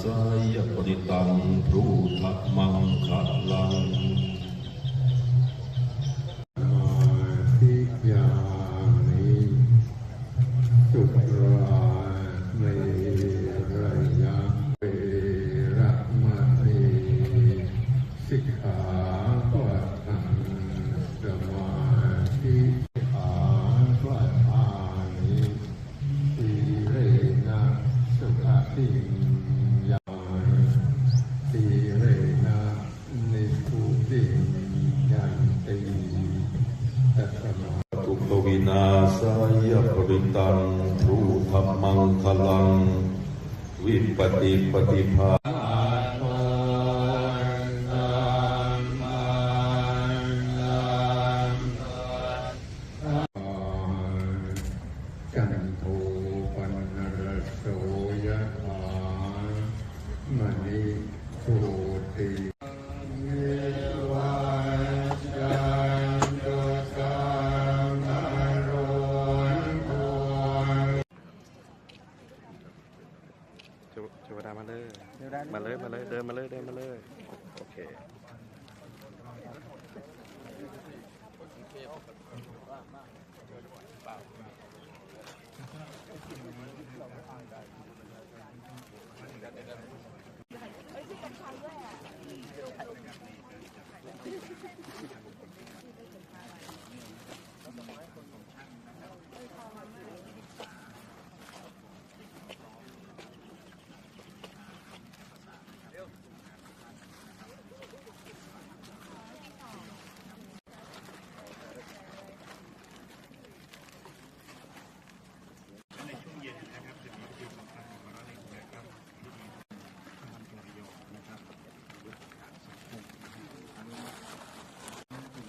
สายปริตังพรูธมังคะลัง วินาศายปริตังพรูธมังคลัง วิปติปฏิภากันโทปันนรสโสยะถามณิโชติ มาเลยมาเลยเดินมาเลยเดินมาเลยโอเค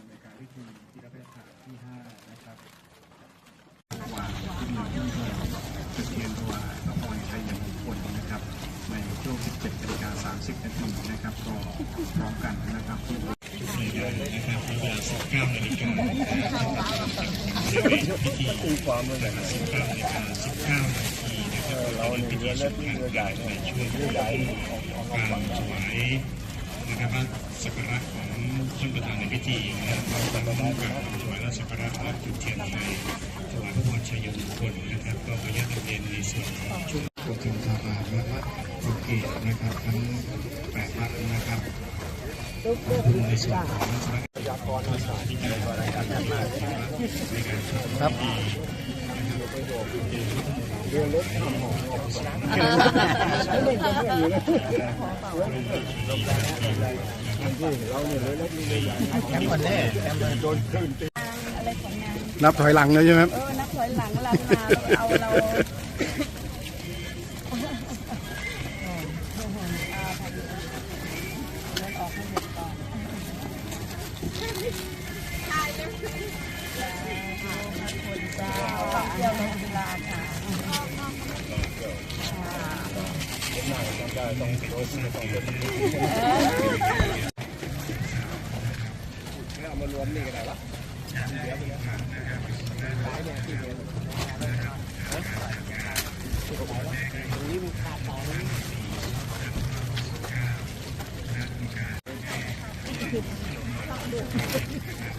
ในการพิธีที่รับพระราชทานที่ 5 นะครับวางที่มีที่ จุดเทียนถวายพระพรชัยมงคลนะครับ ในช่วง 17นาฬิกา30นาทีนะครับ ก็พร้อมกันนะครับที่ในงานนะครับเวลา19นาฬิกาพิธีความเมื่อไหร่19นาฬิกา19นาทีนะครับเราเป็นพิธีสำคัญในช่วงการถวาย นะครับพระสักการะของท่านประธานในพิธีนะครับเราจะมร่วมกันถวายราชสักการะและจุดเทียนชัยถวายพระพรชัยมงคลนะครับ ก็ขออนุญาตเรียนในส่วนของช่วงโปรถึงทารามและวัดโอเกตนะครับทั้งแปดวัดนะครับในส่วนของราชการที่จะบริการมาในการครับ นับถอยหลังเลยใช่ไหมครับ เออนับถอยหลังเรามาเอาเราออกให้หมดก่อน เที่ยวในกีฬาค่ะเอามารวมนี่กันไหนวะเดี๋ยวไปแล้วค่ะร้ายเนี่ยที่เดียวตรงนี้มันขาดต่อนี้คือ